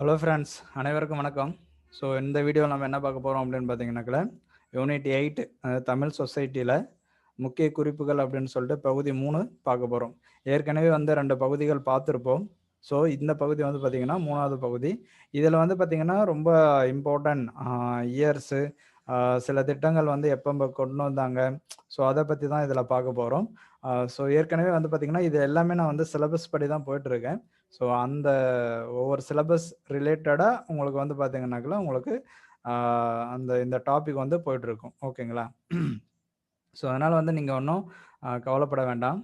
Hello friends அனைவருக்கும் வணக்கம். So இந்த வீடியோவில் நம்ம என்ன பார்க்க போகிறோம் அப்படின்னு பார்த்தீங்கன்னாக்கல யூனிட் எயிட் தமிழ் சொசைட்டியில் முக்கிய குறிப்புகள் அப்படின்னு சொல்லிட்டு பகுதி மூணு பார்க்க போகிறோம் ஏற்கனவே வந்து ரெண்டு பகுதிகள் பார்த்துருப்போம். ஸோ இந்த பகுதி வந்து பார்த்திங்கன்னா மூணாவது பகுதி. இதில் வந்து பார்த்திங்கன்னா ரொம்ப இம்பார்ட்டன்ட் இயர்ஸு சில திட்டங்கள் வந்து எப்போ கொண்டு வந்தாங்க. ஸோ அதை பற்றி தான் இதில் பார்க்க போகிறோம் ஸோ ஏற்கனவே வந்து பார்த்திங்கன்னா இது எல்லாமே நான் வந்து சிலபஸ் படி தான் போயிட்டுருக்கேன். ஸோ அந்த ஒவ்வொரு சிலபஸ் ரிலேட்டடாக உங்களுக்கு வந்து பார்த்தீங்கன்னாக்கல உங்களுக்கு அந்த இந்த டாபிக் வந்து போயிட்டுருக்கும். ஓகேங்களா? ஸோ அதனால் வந்து நீங்கள் ஒன்றும் கவலைப்பட வேண்டாம்.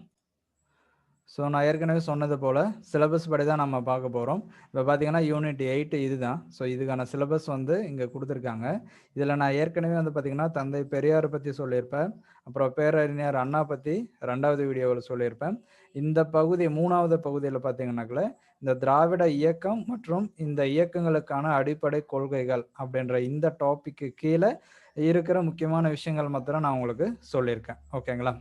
ஸோ நான் ஏற்கனவே சொன்னது போல் சிலபஸ் படி தான் நம்ம பார்க்க போகிறோம் இப்போ பார்த்தீங்கன்னா யூனிட் எயிட் இதுதான். ஸோ இதுக்கான சிலபஸ் வந்து இங்கே கொடுத்துருக்காங்க. இதில் நான் ஏற்கனவே வந்து பார்த்திங்கன்னா தந்தை பெரியாரை பற்றி சொல்லியிருப்பேன். அப்புறம் பேரறிஞர் அண்ணா பற்றி ரெண்டாவது வீடியோவில் சொல்லியிருப்பேன். இந்த பகுதி மூணாவது பகுதியில் பார்த்தீங்கன்னாக்கல இந்த திராவிட இயக்கம் மற்றும் இந்த இயக்கங்களுக்கான அடிப்படை கொள்கைகள் அப்படின்ற இந்த டாப்பிக்கு கீழே இருக்கிற முக்கியமான விஷயங்கள் மாத்திரம் நான் உங்களுக்கு சொல்லியிருக்கேன். ஓகேங்களா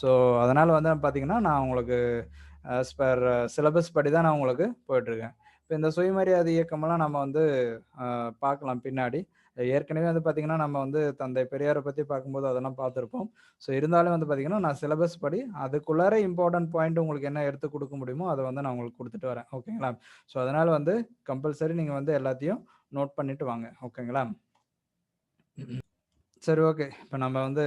ஸோ அதனால் வந்து பார்த்தீங்கன்னா நான் உங்களுக்கு ஆஸ் பர் சிலபஸ் படி தான் நான் உங்களுக்கு போயிட்டுருக்கேன். இப்போ இந்த சுயமரியாதை இயக்கமெல்லாம் நம்ம வந்து பார்க்கலாம் பின்னாடி. ஏற்கனவே வந்து பார்த்திங்கன்னா நம்ம வந்து தந்தை பெரியாரை பற்றி பார்க்கும்போது அதெல்லாம் பார்த்துருப்போம் ஸோ இருந்தாலும் வந்து பார்த்தீங்கன்னா நான் சிலபஸ் படி அதுக்குள்ளார இம்பார்ட்டன்ட் பாயிண்ட் உங்களுக்கு என்ன எடுத்து கொடுக்க முடியுமோ அதை வந்து நான் உங்களுக்கு கொடுத்துட்டு வரேன். ஓகேங்களா ஸோ அதனால் வந்து கம்பல்சரி நீங்கள் வந்து எல்லாத்தையும் நோட் பண்ணிட்டு வாங்க. ஓகேங்களா சரி ஓகே இப்போ நம்ம வந்து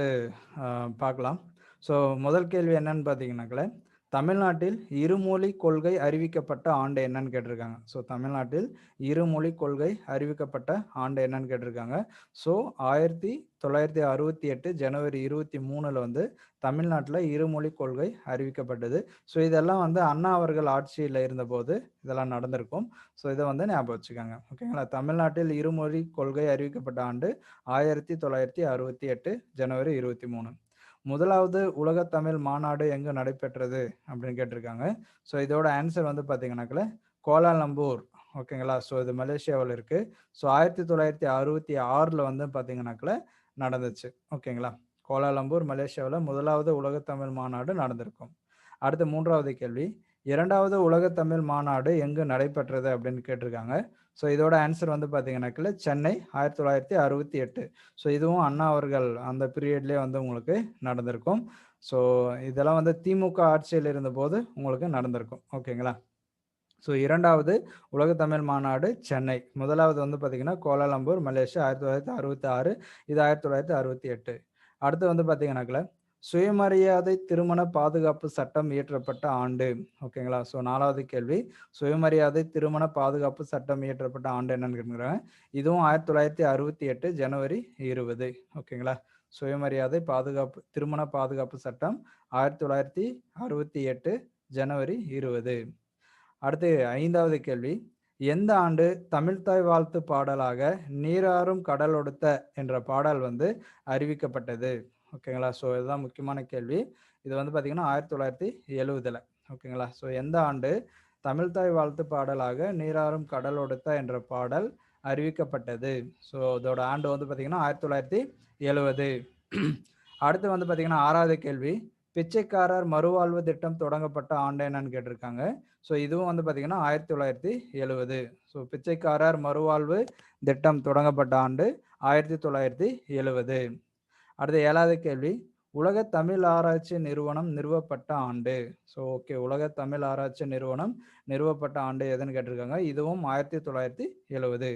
பார்க்கலாம் ஸோ முதல் கேள்வி என்னன்னு பார்த்தீங்கன்னாக்கல தமிழ்நாட்டில் இருமொழி கொள்கை அறிவிக்கப்பட்ட ஆண்டு என்னன்னு கேட்டிருக்காங்க. ஸோ தமிழ்நாட்டில் இருமொழி கொள்கை அறிவிக்கப்பட்ட ஆண்டு என்னன்னு கேட்டிருக்காங்க. ஸோ ஆயிரத்தி தொள்ளாயிரத்தி அறுபத்தி எட்டு ஜனவரி இருபத்தி மூணில் வந்து தமிழ்நாட்டில் இருமொழி கொள்கை அறிவிக்கப்பட்டது. ஸோ இதெல்லாம் வந்து அண்ணா அவர்கள் ஆட்சியில் இருந்தபோது இதெல்லாம் நடந்திருக்கும். ஸோ இதை வந்து ஞாபகம் வச்சுக்கோங்க. ஓகேங்களா தமிழ்நாட்டில் இருமொழி கொள்கை அறிவிக்கப்பட்ட ஆண்டு ஆயிரத்தி தொள்ளாயிரத்தி அறுபத்தி எட்டு ஜனவரி இருபத்தி மூணு. முதலாவது உலக தமிழ் மாநாடு எங்கு நடைபெற்றது அப்படின்னு கேட்டிருக்காங்க. ஸோ இதோட ஆன்சர் வந்து பார்த்தீங்கன்னாக்கல கோலாலம்பூர். ஓகேங்களா ஸோ இது மலேசியாவில் இருக்குது ஸோ ஆயிரத்தி தொள்ளாயிரத்தி அறுபத்தி ஆறில் வந்து பார்த்தீங்கன்னாக்கல நடந்துச்சு. ஓகேங்களா கோலாலம்பூர் மலேசியாவில் முதலாவது உலகத்தமிழ் மாநாடு நடந்திருக்கும். அடுத்த மூன்றாவது கேள்வி இரண்டாவது உலகத்தமிழ் மாநாடு எங்கு நடைபெற்றது அப்படின்னு கேட்டிருக்காங்க. ஸோ இதோட ஆன்சர் வந்து பார்த்தீங்கன்னாக்கில் சென்னை ஆயிரத்தி தொள்ளாயிரத்தி அறுபத்தி எட்டு. ஸோ இதுவும் அண்ணா அவர்கள் அந்த பீரியட்லேயே வந்து உங்களுக்கு நடந்திருக்கும். ஸோ இதெல்லாம் வந்து திமுக ஆட்சியில் இருந்தபோது உங்களுக்கு நடந்திருக்கும். ஓகேங்களா ஸோ இரண்டாவது உலகத்தமிழ் மாநாடு சென்னை. முதலாவது வந்து பார்த்தீங்கன்னா கோலாலம்பூர் மலேசியா ஆயிரத்தி தொள்ளாயிரத்தி அறுபத்தி ஆறு. இது ஆயிரத்தி தொள்ளாயிரத்தி அறுபத்தி எட்டு. அடுத்து வந்து பார்த்தீங்கன்னாக்கில் சுயமரியாதை திருமண பாதுகாப்பு சட்டம் இயற்றப்பட்ட ஆண்டு. ஓகேங்களா ஸோ நாலாவது கேள்வி. சுயமரியாதை திருமண பாதுகாப்பு சட்டம் இயற்றப்பட்ட ஆண்டு என்னன்னு கேட்குறாங்க இதுவும் ஆயிரத்தி தொள்ளாயிரத்தி அறுபத்தி எட்டு ஜனவரி இருபது. ஓகேங்களா சுயமரியாதை பாதுகாப்பு திருமண பாதுகாப்பு சட்டம் ஆயிரத்தி தொள்ளாயிரத்தி அறுபத்தி எட்டு ஜனவரி இருபது. அடுத்து ஐந்தாவது கேள்வி. எந்த ஆண்டு தமிழ்தாய் வாழ்த்து பாடலாக நீராறும் கடலொடுத்த என்ற பாடல் வந்து அறிவிக்கப்பட்டது? ஓகேங்களா? ஸோ இதுதான் முக்கியமான கேள்வி. இது வந்து பார்த்தீங்கன்னா ஆயிரத்தி தொள்ளாயிரத்தி எழுவதில். ஓகேங்களா? ஸோ எந்த ஆண்டு தமிழ்தாய் வாழ்த்து பாடலாக நீராறும் கடலொடுத்த என்ற பாடல் அறிவிக்கப்பட்டது? ஸோ இதோட ஆண்டு வந்து பார்த்தீங்கன்னா ஆயிரத்தி தொள்ளாயிரத்தி எழுவது. அடுத்து வந்து பார்த்தீங்கன்னா ஆறாவது கேள்வி. பிச்சைக்காரர் மறுவாழ்வு திட்டம் தொடங்கப்பட்ட ஆண்டு என்னன்னு கேட்டிருக்காங்க. ஸோ இதுவும் வந்து பார்த்தீங்கன்னா ஆயிரத்தி தொள்ளாயிரத்தி எழுவது. ஸோ பிச்சைக்காரர் மறுவாழ்வு திட்டம் தொடங்கப்பட்ட ஆண்டு ஆயிரத்தி தொள்ளாயிரத்தி எழுவது. அடுத்த ஏழாவது கேள்வி உலக தமிழ் ஆராய்ச்சி நிறுவனம் நிறுவப்பட்ட ஆண்டு. ஸோ ஓகே உலக தமிழ் ஆராய்ச்சி நிறுவனம் நிறுவப்பட்ட ஆண்டு எதுன்னு கேட்டிருக்காங்க? இதுவும் ஆயிரத்தி தொள்ளாயிரத்தி எழுவது.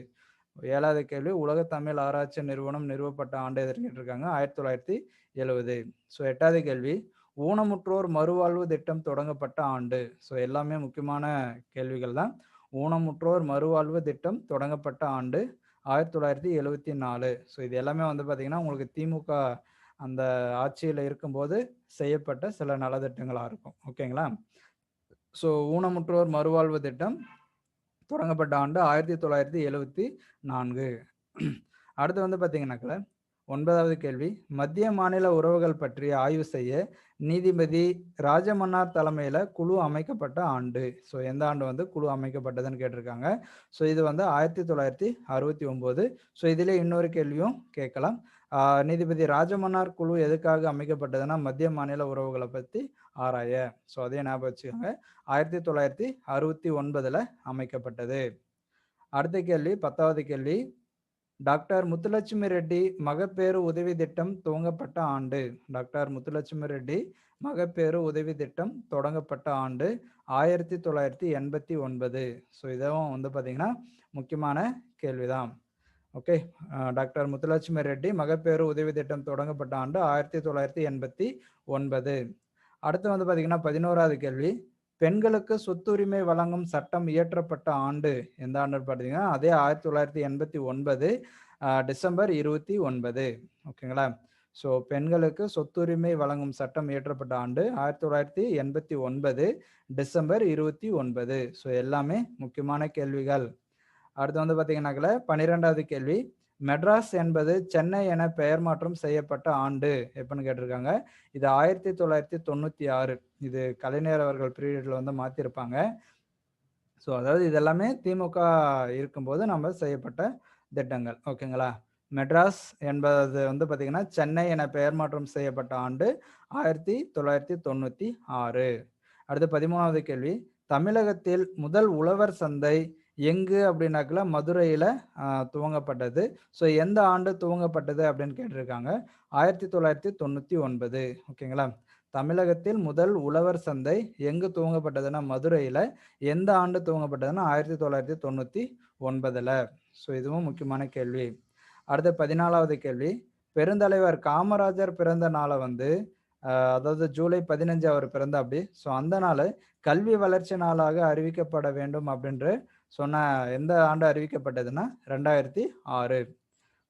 ஏழாவது கேள்வி உலக தமிழ் ஆராய்ச்சி நிறுவனம் நிறுவப்பட்ட ஆண்டு எதுன்னு கேட்டிருக்காங்க? ஆயிரத்தி தொள்ளாயிரத்தி எழுவது. ஸோ எட்டாவது கேள்வி ஊனமுற்றோர் மறுவாழ்வு திட்டம் தொடங்கப்பட்ட ஆண்டு. ஸோ எல்லாமே முக்கியமான கேள்விகள் தான். ஊனமுற்றோர் மறுவாழ்வு திட்டம் தொடங்கப்பட்ட ஆண்டு. ஆயிரத்தி தொள்ளாயிரத்தி எழுவத்தி நாலு. ஸோ இது எல்லாமே வந்து பார்த்தீங்கன்னா உங்களுக்கு திமுக அந்த ஆட்சியில் இருக்கும்போது செய்யப்பட்ட சில நலத்திட்டங்களாக இருக்கும். ஓகேங்களா? ஸோ ஊனமுற்றோர் மறுவாழ்வு திட்டம் தொடங்கப்பட்ட ஆண்டு ஆயிரத்தி தொள்ளாயிரத்தி எழுவத்தி நான்கு. அடுத்து வந்து பார்த்தீங்கன்னாக்கல ஒன்பதாவது கேள்வி. மத்திய மாநில உறவுகள் பற்றி ஆய்வு செய்ய நீதிபதி ராஜமன்னார் தலைமையில் குழு அமைக்கப்பட்ட ஆண்டு. ஸோ எந்த ஆண்டு வந்து குழு அமைக்கப்பட்டதுன்னு கேட்டிருக்காங்க. ஸோ இது வந்து ஆயிரத்தி தொள்ளாயிரத்தி அறுபத்தி ஒம்பது. ஸோ இதிலே இன்னொரு கேள்வியும் கேட்கலாம். நீதிபதி ராஜமன்னார் குழு எதுக்காக அமைக்கப்பட்டதுன்னா மத்திய மாநில உறவுகளை பற்றி ஆராய. ஸோ அதே ஞாபகம் வச்சுக்கோங்க. ஆயிரத்தி தொள்ளாயிரத்தி அறுபத்தி ஒன்பதில் அமைக்கப்பட்டது. அடுத்த கேள்வி பத்தாவது கேள்வி. டாக்டர் முத்துலட்சுமி ரெட்டி மகப்பேறு உதவி திட்டம் துவங்கப்பட்ட ஆண்டு. டாக்டர் முத்துலட்சுமி ரெட்டி மகப்பேறு உதவி திட்டம் தொடங்கப்பட்ட ஆண்டு ஆயிரத்தி தொள்ளாயிரத்தி எண்பத்தி ஒன்பது. ஸோ இதுவும் வந்து பார்த்தீங்கன்னா முக்கியமான கேள்விதான். ஓகே டாக்டர் முத்துலட்சுமி ரெட்டி மகப்பேறு உதவி திட்டம் தொடங்கப்பட்ட ஆண்டு ஆயிரத்தி தொள்ளாயிரத்தி எண்பத்தி ஒன்பது. அடுத்து வந்து பார்த்தீங்கன்னா பதினோராவது கேள்வி. பெண்களுக்கு சொத்துரிமை வழங்கும் சட்டம் இயற்றப்பட்ட ஆண்டு எந்த ஆண்டு பார்த்தீங்கன்னா அதே ஆயிரத்தி தொள்ளாயிரத்தி எண்பத்தி ஒன்பது டிசம்பர் இருபத்தி ஒன்பது. ஓகேங்களா? ஸோ பெண்களுக்கு சொத்துரிமை வழங்கும் சட்டம் இயற்றப்பட்ட ஆண்டு ஆயிரத்தி தொள்ளாயிரத்தி எண்பத்தி ஒன்பது டிசம்பர் இருபத்தி ஒன்பது. ஸோ எல்லாமே முக்கியமான கேள்விகள். அடுத்து வந்து பார்த்தீங்கன்னாக்கல பன்னிரெண்டாவது கேள்வி. மெட்ராஸ் என்பது சென்னை என பெயர் மாற்றம் செய்யப்பட்ட ஆண்டு எப்பன்னு கேட்டிருக்காங்க. இது ஆயிரத்தி தொள்ளாயிரத்தி தொண்ணூற்றி ஆறு. இது கலைஞர் அவர்கள் பீரியட்ல வந்து மாற்றிருப்பாங்க ஸோ அதாவது இதெல்லாமே திமுக இருக்கும்போது நம்ம செய்யப்பட்ட திட்டங்கள். ஓகேங்களா? மெட்ராஸ் என்பது வந்து பார்த்திங்கன்னா சென்னை என பெயர் மாற்றம் செய்யப்பட்ட ஆண்டு ஆயிரத்தி தொள்ளாயிரத்தி தொண்ணூற்றி ஆறு. அடுத்து பதிமூணாவது கேள்வி. தமிழகத்தில் முதல் உழவர் சந்தை எங்கு அப்படின்னாக்கல மதுரையில் துவங்கப்பட்டது. ஸோ எந்த ஆண்டு துவங்கப்பட்டது அப்படின்னு கேட்டிருக்காங்க? ஆயிரத்தி தொள்ளாயிரத்தி தொண்ணூற்றி ஒன்பது. ஓகேங்களா? தமிழகத்தில் முதல் உழவர் சந்தை எங்கு துவங்கப்பட்டதுன்னா மதுரையில். எந்த ஆண்டு துவங்கப்பட்டதுன்னா ஆயிரத்தி தொள்ளாயிரத்தி தொண்ணூற்றி ஒன்பதில். ஸோ இதுவும் முக்கியமான கேள்வி. அடுத்த பதினாலாவது கேள்வி. பெருந்தலைவர் காமராஜர் பிறந்த நாளை வந்து அதாவது ஜூலை பதினஞ்சு அவர் பிறந்த அப்படி ஸோ அந்த நாள் கல்வி வளர்ச்சி நாளாக அறிவிக்கப்பட வேண்டும் அப்படின்ற சொன்ன எந்த ஆண்டு அறிவிக்கப்பட்டதுன்னா ரெண்டாயிரத்தி ஆறு.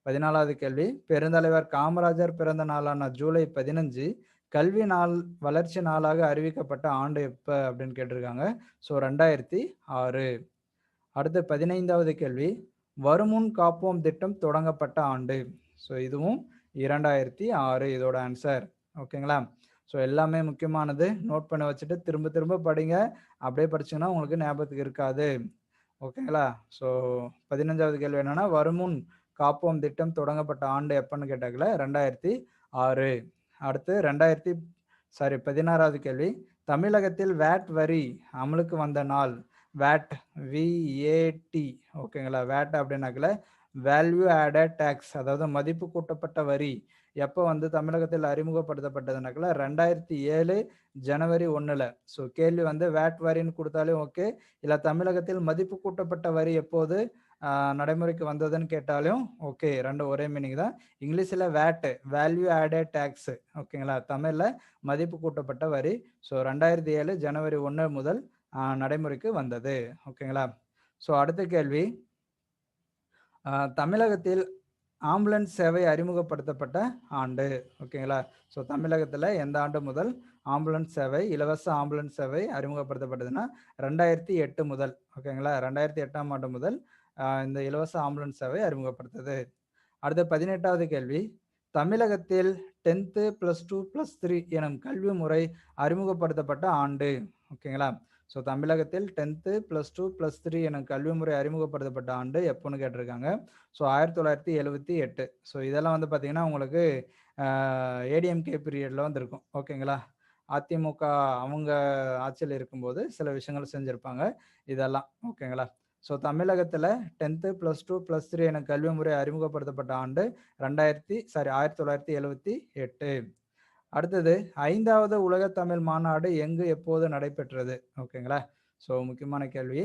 பதினாலாவது கேள்வி பெருந்தலைவர் காமராஜர் பிறந்த நாளான ஜூலை பதினஞ்சு கல்வி நாள் வளர்ச்சி நாளாக அறிவிக்கப்பட்ட ஆண்டு எப்போ அப்படின்னு கேட்டிருக்காங்க. ஸோ ரெண்டாயிரத்தி ஆறு. அடுத்து பதினைந்தாவது கேள்வி வருமுன் காப்போம் திட்டம் தொடங்கப்பட்ட ஆண்டு? ஸோ இதுவும் இரண்டாயிரத்தி ஆறு இதோட ஆன்சர் ஓகேங்களா ஸோ எல்லாமே முக்கியமானது. நோட் பண்ணி வச்சுட்டு திரும்ப திரும்ப படிங்க. அப்படியே படிச்சிங்கன்னா உங்களுக்கு ஞாபகத்துக்கு இருக்காது. ஓகேங்களா? ஸோ பதினஞ்சாவது கேள்வி என்னன்னா வருமுன் காப்போம் திட்டம் தொடங்கப்பட்ட ஆண்டு எப்பன்னு கேட்டாக்கல ரெண்டாயிரத்தி ஆறு. அடுத்து ரெண்டாயிரத்தி சாரி பதினாறாவது கேள்வி. தமிழகத்தில் வேட் வரி அமலுக்கு வந்த நாள் வேட் விஏடி ஓகேங்களா? வேட் அப்படின்னாக்கல வேல்யூ ஆடட் டேக்ஸ் அதாவது மதிப்பு கூட்டப்பட்ட வரி எப்போ வந்து தமிழகத்தில் அறிமுகப்படுத்தப்பட்டதுனாக்கல ரெண்டாயிரத்தி ஏழு ஜனவரி ஒன்றில் ஸோ கேள்வி வந்து வேட் வரின்னு கொடுத்தாலும் ஓகே இல்லை தமிழகத்தில் மதிப்பு கூட்டப்பட்ட வரி எப்போது நடைமுறைக்கு வந்ததுன்னு கேட்டாலும் ஓகே ரெண்டு ஒரே மீனிங் தான். இங்கிலீஷில் வேட்டு வேல்யூ ஆடட் டேக்ஸ் ஓகேங்களா தமிழில் மதிப்பு கூட்டப்பட்ட வரி. ஸோ ரெண்டாயிரத்தி ஏழு ஜனவரி ஒன்று முதல் நடைமுறைக்கு வந்தது. ஓகேங்களா ஸோ அடுத்த கேள்வி. தமிழகத்தில் ஆம்புலன்ஸ் சேவை அறிமுகப்படுத்தப்பட்ட ஆண்டு ஓகேங்களா? ஸோ தமிழகத்தில் எந்த ஆண்டு முதல் ஆம்புலன்ஸ் சேவை இலவச ஆம்புலன்ஸ் சேவை அறிமுகப்படுத்தப்பட்டதுன்னா ரெண்டாயிரத்தி எட்டு முதல் ஓகேங்களா? ரெண்டாயிரத்தி எட்டாம் ஆண்டு முதல் இந்த இலவச ஆம்புலன்ஸ் சேவை அறிமுகப்படுத்தது. அடுத்த பதினெட்டாவது கேள்வி. தமிழகத்தில் tenth plus two plus three எனும் கல்வி முறை அறிமுகப்படுத்தப்பட்ட ஆண்டு ஓகேங்களா? ஸோ தமிழகத்தில் tenth plus two plus three எனக்கு கல்வி முறை அறிமுகப்படுத்தப்பட்ட ஆண்டு எப்போன்னு கேட்டிருக்காங்க. ஸோ ஆயிரத்தி தொள்ளாயிரத்தி எழுபத்தி எட்டு. ஸோ இதெல்லாம் வந்து பார்த்தீங்கன்னா உங்களுக்கு ஏடிஎம்கே பீரியடில் வந்துருக்கும். ஓகேங்களா அதிமுக அவங்க ஆட்சியில் இருக்கும்போது சில விஷயங்கள் செஞ்சுருப்பாங்க. இதெல்லாம். ஓகேங்களா ஸோ தமிழகத்தில் tenth plus two plus three எனக்கு கல்வி முறை அறிமுகப்படுத்தப்பட்ட ஆண்டு ரெண்டாயிரத்தி சாரி ஆயிரத்தி தொள்ளாயிரத்தி எழுபத்தி எட்டு. அடுத்தது ஐந்தாவது உலக தமிழ் மாநாடு எங்கு எப்போது நடைபெற்றது? ஓகேங்களா? ஸோ முக்கியமான கேள்வி.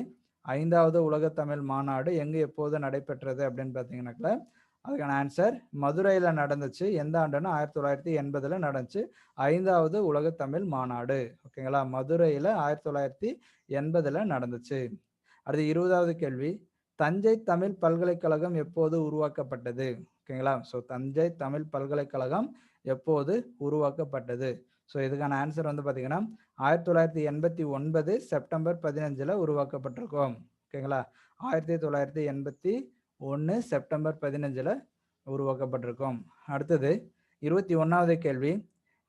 ஐந்தாவது உலக தமிழ் மாநாடு எங்கு எப்போது நடைபெற்றது அப்படின்னு பார்த்தீங்கன்னாக்கல அதுக்கான ஆன்சர் மதுரையில் நடந்துச்சு. எந்த ஆண்டுன்னா ஆயிரத்தி தொள்ளாயிரத்தி எண்பதில் நடந்துச்சு. ஐந்தாவது உலக தமிழ் மாநாடு. ஓகேங்களா? மதுரையில் ஆயிரத்தி தொள்ளாயிரத்தி எண்பதில் நடந்துச்சு. அடுத்து இருபதாவது கேள்வி. தஞ்சை தமிழ் பல்கலைக்கழகம் எப்போது உருவாக்கப்பட்டது? ஓகேங்களா? ஸோ தஞ்சை தமிழ் பல்கலைக்கழகம் எப்போது உருவாக்கப்பட்டது? ஸோ இதுக்கான ஆன்சர் வந்து பார்த்தீங்கன்னா ஆயிரத்தி தொள்ளாயிரத்தி எண்பத்தி ஒன்பது செப்டம்பர் பதினஞ்சில் உருவாக்கப்பட்டிருக்கோம். ஓகேங்களா ஆயிரத்தி தொள்ளாயிரத்தி எண்பத்தி ஒன்று செப்டம்பர் பதினஞ்சில் உருவாக்கப்பட்டிருக்கோம். அடுத்தது இருபத்தி ஒன்றாவது கேள்வி.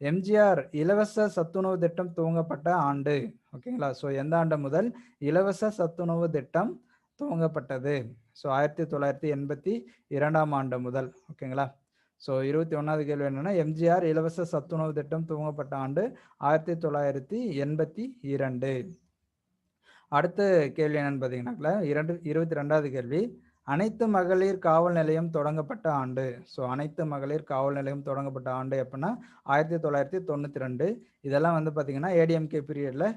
எம்ஜிஆர் இலவச சத்துணவு திட்டம் துவங்கப்பட்ட ஆண்டு. ஓகேங்களா ஸோ எந்த ஆண்டு முதல் இலவச சத்துணவு திட்டம் துவங்கப்பட்டது? ஸோ ஆயிரத்தி தொள்ளாயிரத்தி எண்பத்தி இரண்டாம் ஆண்டு முதல். ஓகேங்களா ஸோ இருபத்தி ஒன்றாவது கேள்வி என்னென்னா எம்ஜிஆர் இலவச சத்துணவு திட்டம் துவங்கப்பட்ட ஆண்டு ஆயிரத்தி தொள்ளாயிரத்தி எண்பத்தி இரண்டு. அடுத்த கேள்வி என்னன்னு பார்த்தீங்கன்னாக்கல இரண்டு இருபத்தி ரெண்டாவது கேள்வி. அனைத்து மகளிர் காவல் நிலையம் தொடங்கப்பட்ட ஆண்டு. ஸோ அனைத்து மகளிர் காவல் நிலையம் தொடங்கப்பட்ட ஆண்டு எப்படின்னா ஆயிரத்தி தொள்ளாயிரத்தி தொண்ணூற்றி ரெண்டு. இதெல்லாம் வந்து பார்த்தீங்கன்னா ஏடிஎம்கே பீரியடில்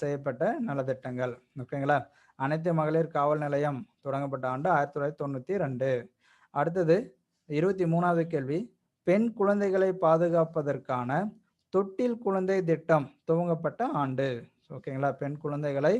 செய்யப்பட்ட நலத்திட்டங்கள் ஓகேங்களா? அனைத்து மகளிர் காவல் நிலையம் தொடங்கப்பட்ட ஆண்டு ஆயிரத்தி தொள்ளாயிரத்தி தொண்ணூற்றி ரெண்டு. அடுத்தது இருபத்தி மூணாவது கேள்வி. பெண் குழந்தைகளை பாதுகாப்பதற்கான தொட்டில் குழந்தை திட்டம் துவங்கப்பட்ட ஆண்டு. ஓகேங்களா? பெண் குழந்தைகளை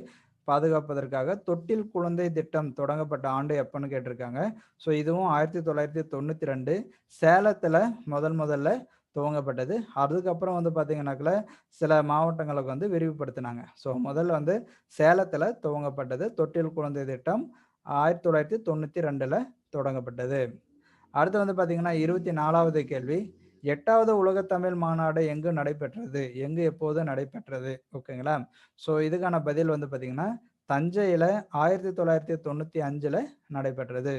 பாதுகாப்பதற்காக தொட்டில் குழந்தை திட்டம் தொடங்கப்பட்ட ஆண்டு எப்போன்னு கேட்டிருக்காங்க. ஸோ இதுவும் ஆயிரத்தி தொள்ளாயிரத்தி தொண்ணூற்றி ரெண்டு சேலத்தில் முதல் முதல்ல துவங்கப்பட்டது. அதுக்கப்புறம் வந்து பார்த்தீங்கன்னாக்கல சில மாவட்டங்களுக்கு வந்து விரிவுபடுத்தினாங்க. ஸோ முதல்ல வந்து சேலத்தில் துவங்கப்பட்டது தொட்டில் குழந்தை திட்டம் ஆயிரத்தி தொள்ளாயிரத்தி தொண்ணூற்றி ரெண்டில் தொடங்கப்பட்டது. அடுத்து வந்து பார்த்தீங்கன்னா இருபத்தி நாலாவது கேள்வி. எட்டாவது உலகத்தமிழ் மாநாடு எங்கு நடைபெற்றது? எங்கு எப்போது நடைபெற்றது? ஓகேங்களா? ஸோ இதுக்கான பதில் வந்து பார்த்தீங்கன்னா தஞ்சையில் ஆயிரத்தி தொள்ளாயிரத்தி தொண்ணூற்றி அஞ்சில் நடைபெற்றது.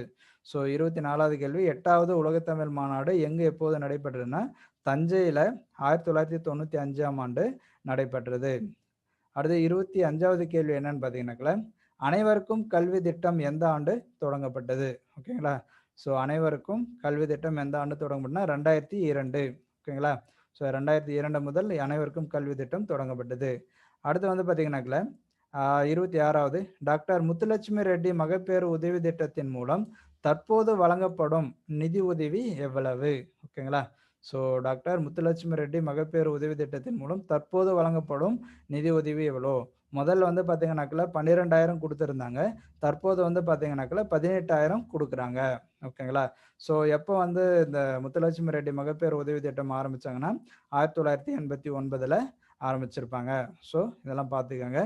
ஸோ இருபத்தி நாலாவது கேள்வி எட்டாவது உலகத்தமிழ் மாநாடு எங்கு எப்போது நடைபெற்றதுன்னா தஞ்சையில் ஆயிரத்தி தொள்ளாயிரத்தி தொண்ணூற்றி அஞ்சாம் ஆண்டு நடைபெற்றது. அடுத்து இருபத்தி அஞ்சாவது கேள்வி என்னன்னு பார்த்தீங்கன்னாக்கல அனைவருக்கும் கல்வி திட்டம் எந்த ஆண்டு தொடங்கப்பட்டது? ஓகேங்களா? ஸோ அனைவருக்கும் கல்வி திட்டம் எந்த ஆண்டு தொடங்கப்பட்டனா ரெண்டாயிரத்தி இரண்டு. ஓகேங்களா? ஸோ ரெண்டாயிரத்தி இரண்டு முதல் அனைவருக்கும் கல்வி திட்டம் தொடங்கப்பட்டது. அடுத்து வந்து பார்த்தீங்கன்னாக்கல இருபத்தி ஆறாவது டாக்டர் முத்துலட்சுமி ரெட்டி மகப்பேறு உதவி திட்டத்தின் மூலம் தற்போது வழங்கப்படும் நிதி உதவி எவ்வளவு? ஓகேங்களா? ஸோ டாக்டர் முத்துலட்சுமி ரெட்டி மகப்பேறு உதவி திட்டத்தின் மூலம் தற்போது வழங்கப்படும் நிதி உதவி எவ்வளோ? முதல்ல வந்து பார்த்தீங்கன்னாக்கில் பன்னிரெண்டாயிரம் கொடுத்துருந்தாங்க. தற்போது வந்து பார்த்தீங்கன்னாக்கில் பதினெட்டாயிரம் கொடுக்குறாங்க. ஓகேங்களா? ஸோ எப்போ வந்து இந்த முத்துலட்சுமி ரெட்டி மகப்பேறு உதவி திட்டம் ஆரம்பித்தாங்கன்னா ஆயிரத்தி தொள்ளாயிரத்தி எண்பத்தி ஒன்பதில் ஆரம்பிச்சிருப்பாங்க. ஸோ இதெல்லாம் பார்த்துக்கோங்க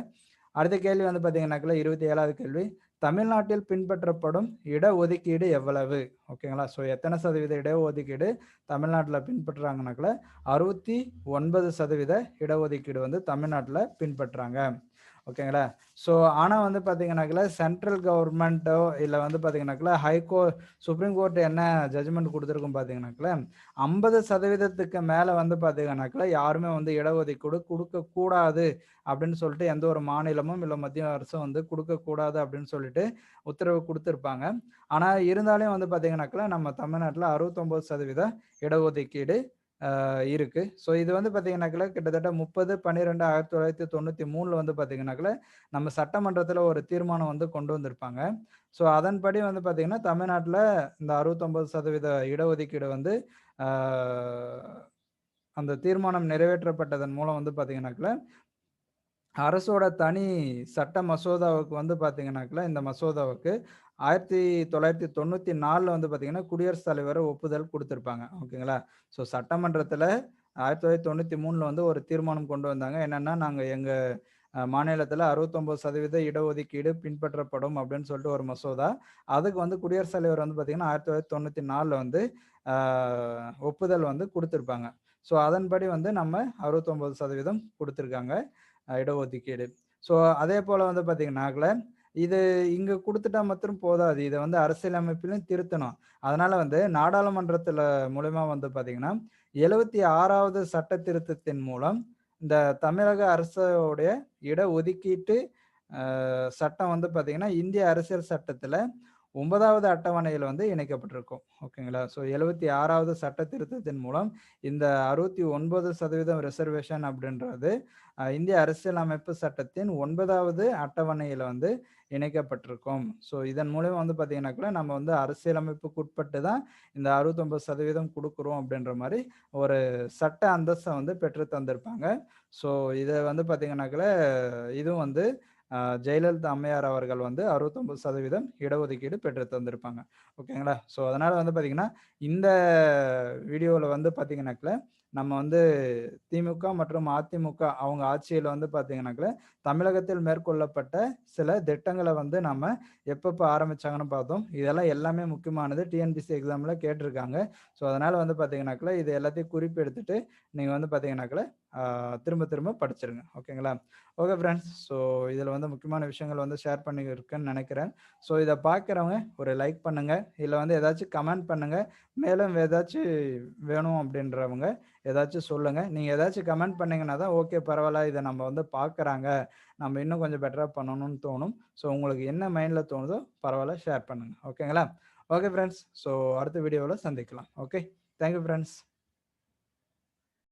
அடுத்த கேள்வி வந்து பார்த்தீங்கன்னாக்கில் இருபத்தி ஏழாவது கேள்வி. தமிழ்நாட்டில் பின்பற்றப்படும் இடஒதுக்கீடு எவ்வளவு? ஓகேங்களா? ஸோ எத்தனை சதவீத இடஒதுக்கீடு தமிழ்நாட்டில் பின்பற்றுறாங்கனாக்கில் அறுபத்தி ஒன்பது சதவீத இடஒதுக்கீடு வந்து தமிழ்நாட்டில் பின்பற்றுறாங்க ஓகேங்களா? ஸோ ஆனால் வந்து பார்த்தீங்கன்னாக்கல சென்ட்ரல் கவர்மெண்ட்டோ இல்லை வந்து பார்த்தீங்கன்னாக்கல ஹைகோ சுப்ரீம் கோர்ட் என்ன ஜட்ஜ்மெண்ட் கொடுத்துருக்கும் பார்த்தீங்கன்னாக்கல ஐம்பது சதவீதத்துக்கு மேலே வந்து பார்த்தீங்கன்னாக்கல யாருமே வந்து இடஒதுக்கீடு கொடுக்கக்கூடாது அப்படின்னு சொல்லிட்டு எந்த ஒரு மாநிலமும் இல்லை மத்திய அரசும் வந்து கொடுக்கக்கூடாது அப்படின்னு சொல்லிட்டு உத்தரவு கொடுத்துருப்பாங்க. ஆனால் இருந்தாலும் வந்து பார்த்தீங்கன்னாக்கல நம்ம தமிழ்நாட்டில் அறுபத்தொம்போது சதவீத இடஒதுக்கீடு இருக்கு. ஸோ இது வந்து பார்த்தீங்கன்னாக்கல கிட்டத்தட்ட முப்பது பன்னிரெண்டு ஆயிரத்தி தொள்ளாயிரத்தி தொண்ணூற்றி மூணில் வந்து பார்த்தீங்கன்னாக்கல நம்ம சட்டமன்றத்தில் ஒரு தீர்மானம் வந்து கொண்டு வந்திருப்பாங்க. ஸோ அதன்படி வந்து பார்த்தீங்கன்னா தமிழ்நாட்டில் இந்த அறுபத்தொம்பது சதவீத இடஒதுக்கீடு வந்து அந்த தீர்மானம் நிறைவேற்றப்பட்டதன் மூலம் வந்து பார்த்தீங்கன்னாக்கல அரசோட தனி சட்ட மசோதாவுக்கு வந்து பார்த்தீங்கன்னாக்கல இந்த மசோதாவுக்கு ஆயிரத்தி தொள்ளாயிரத்தி தொண்ணூற்றி நாலில் வந்து பார்த்தீங்கன்னா குடியரசுத் தலைவர் ஒப்புதல் கொடுத்துருப்பாங்க. ஓகேங்களா? ஸோ சட்டமன்றத்தில் ஆயிரத்தி தொள்ளாயிரத்தி தொண்ணூற்றி மூணில் வந்து ஒரு தீர்மானம் கொண்டு வந்தாங்க. என்னென்னா நாங்கள் எங்கள் மாநிலத்தில் அறுபத்தொம்பது சதவீத இடஒதுக்கீடு பின்பற்றப்படும் அப்படின்னு சொல்லிட்டு ஒரு மசோதா. அதுக்கு வந்து குடியரசுத் தலைவர் வந்து பார்த்தீங்கன்னா ஆயிரத்தி தொள்ளாயிரத்தி தொண்ணூற்றி நாலில் வந்து ஒப்புதல் வந்து கொடுத்துருப்பாங்க. ஸோ அதன்படி வந்து நம்ம அறுபத்தொம்பது சதவீதம் கொடுத்துருக்காங்க இடஒதுக்கீடு. ஸோ அதே போல் வந்து பார்த்தீங்கன்னாக்கல இது இங்கே கொடுத்துட்டா மாத்திரம் போதாது. இதை வந்து அரசியலமைப்பிலும் திருத்தணும். அதனால வந்து நாடாளுமன்றத்தில் மூலயமா வந்து பாத்தீங்கன்னா எழுவத்தி ஆறாவது சட்ட திருத்தத்தின் மூலம் இந்த தமிழக அரசோடைய இட ஒதுக்கீட்டு சட்டம் வந்து பார்த்தீங்கன்னா இந்திய அரசியல் சட்டத்தில் ஒன்பதாவது அட்டவணையில் வந்து இணைக்கப்பட்டிருக்கும். ஓகேங்களா? ஸோ எழுபத்தி ஆறாவது சட்ட திருத்தத்தின் மூலம் இந்த அறுபத்தி ஒன்பது சதவீதம் ரிசர்வேஷன் அப்படின்றது இந்திய அரசியலமைப்பு சட்டத்தின் ஒன்பதாவது அட்டவணையில் வந்து இணைக்கப்பட்டிருக்கும். ஸோ இதன் மூலயமா வந்து பார்த்தீங்கன்னாக்கா நம்ம வந்து அரசியலமைப்புக்கு உட்பட்டு தான் இந்த அறுபத்தொம்பது சதவீதம் கொடுக்குறோம் அப்படின்ற மாதிரி ஒரு சட்ட அந்தஸ்தை வந்து பெற்று தந்திருப்பாங்க. ஸோ இதை வந்து பார்த்தீங்கன்னாக்கல இதுவும் வந்து ஜெயலலிதா அம்மையார் அவர்கள் வந்து அறுபத்தொம்பது சதவீதம் இடஒதுக்கீடு பெற்று தந்திருப்பாங்க. ஓகேங்களா? ஸோ அதனால் வந்து பார்த்திங்கன்னா இந்த வீடியோவில் வந்து பார்த்திங்கனாக்கல நம்ம வந்து திமுக மற்றும் அதிமுக அவங்க ஆட்சியில் வந்து பார்த்தீங்கன்னாக்கல தமிழகத்தில் மேற்கொள்ளப்பட்ட சில திட்டங்களை வந்து நம்ம எப்பப்போ ஆரம்பிச்சாங்கன்னு பார்த்தோம். இதெல்லாம் எல்லாமே முக்கியமானது. டிஎன்பிசி எக்ஸாமில் கேட்டிருக்காங்க. ஸோ அதனால் வந்து பார்த்தீங்கன்னாக்கல இது எல்லாத்தையும் குறிப்பு எடுத்துகிட்டு நீங்கள் வந்து பார்த்தீங்கன்னாக்கல திரும்ப திரும்ப படிச்சிருங்க. ஓகேங்களா? ஓகே ஃப்ரெண்ட்ஸ் ஸோ இதில் வந்து முக்கியமான விஷயங்கள் வந்து ஷேர் பண்ணியிருக்கேன்னு நினைக்கிறேன். ஸோ இதை பார்க்குறவங்க ஒரு லைக் பண்ணுங்கள் இதில் வந்து ஏதாச்சும் கமெண்ட் பண்ணுங்கள் மேலும் ஏதாச்சும் வேணும் அப்படின்றவங்க ஏதாச்சும் சொல்லுங்கள் நீங்கள் ஏதாச்சும் கமெண்ட் பண்ணிங்கன்னா தான் ஓகே பரவாயில்ல. இதை நம்ம வந்து பார்க்குறாங்க நம்ம இன்னும் கொஞ்சம் பெட்டராக பண்ணணும்னு தோணும். ஸோ உங்களுக்கு என்ன மைண்டில் தோணுதோ பரவாயில்ல ஷேர் பண்ணுங்கள் ஓகேங்களா? ஓகே ஃப்ரெண்ட்ஸ் ஸோ அடுத்த வீடியோவில் சந்திக்கலாம். Okay thank you friends